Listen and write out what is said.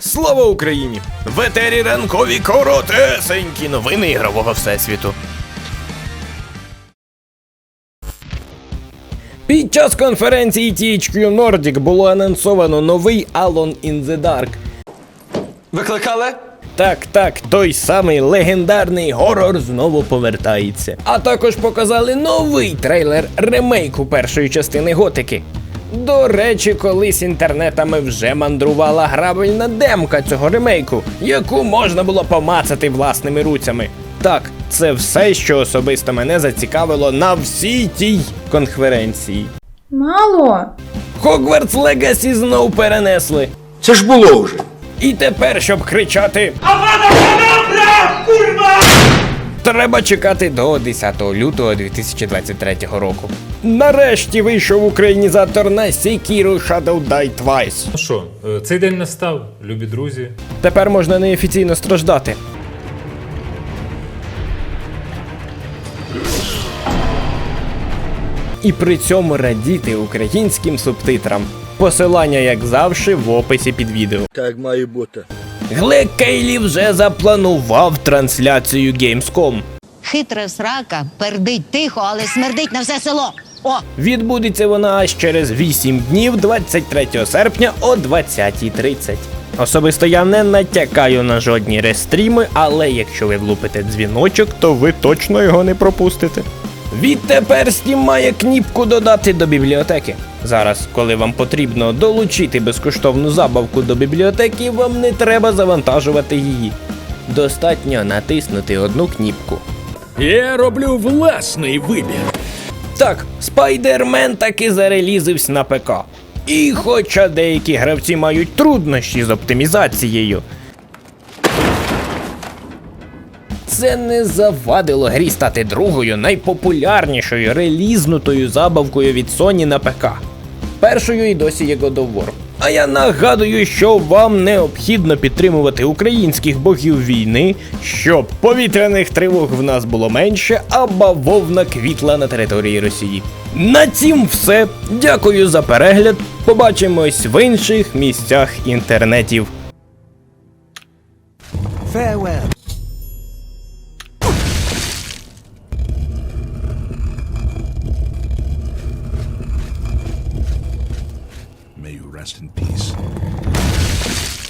Слава Україні! В етері ранкові коротесенькі новини ігрового всесвіту. Під час конференції THQ Nordic було анонсовано новий Alone in the Dark. Викликали? Так, так, той самий легендарний горор знову повертається. А також показали новий трейлер ремейку першої частини Готики. До речі, колись інтернетами вже мандрувала грабельна демка цього ремейку, яку можна було помацати власними руцями. Так, це все, що особисто мене зацікавило на всій тій конференції. Мало. Hogwarts Legacy знов перенесли. Це ж було вже. І тепер, щоб кричати. Треба чекати до 10 лютого 2023 року. Нарешті вийшов українізатор на Sekiro Shadow Die Twice. Ну що, е, цей день настав, любі друзі. Тепер можна неофіційно страждати. І при цьому радіти українським субтитрам. Посилання, як завжди, в описі під відео. Так має бути. Глек Кейлі вже запланував трансляцію Gamescom. Хитра срака пердить тихо, але смердить на все село. О, Відбудеться вона аж через 8 днів 23 серпня о 20.30. Особисто я не натякаю на жодні рестріми, але якщо ви влупите дзвіночок, то ви точно його не пропустите. Відтепер Steam має кніпку додати до бібліотеки. Зараз, коли вам потрібно долучити безкоштовну забавку до бібліотеки, вам не треба завантажувати її. Достатньо натиснути одну кніпку. Я роблю власний вибір. Так, Спайдермен таки зарелізився на ПК. І хоча деякі гравці мають труднощі з оптимізацією, це не завадило грі стати другою найпопулярнішою релізнутою забавкою від Sony на ПК. Першою і досі є God of War. А я нагадую, що вам необхідно підтримувати українських богів війни, щоб повітряних тривог в нас було менше, а бавовна квітла на території Росії. На цім все. Дякую за перегляд. Побачимось в інших місцях інтернетів. Farewell. And peace.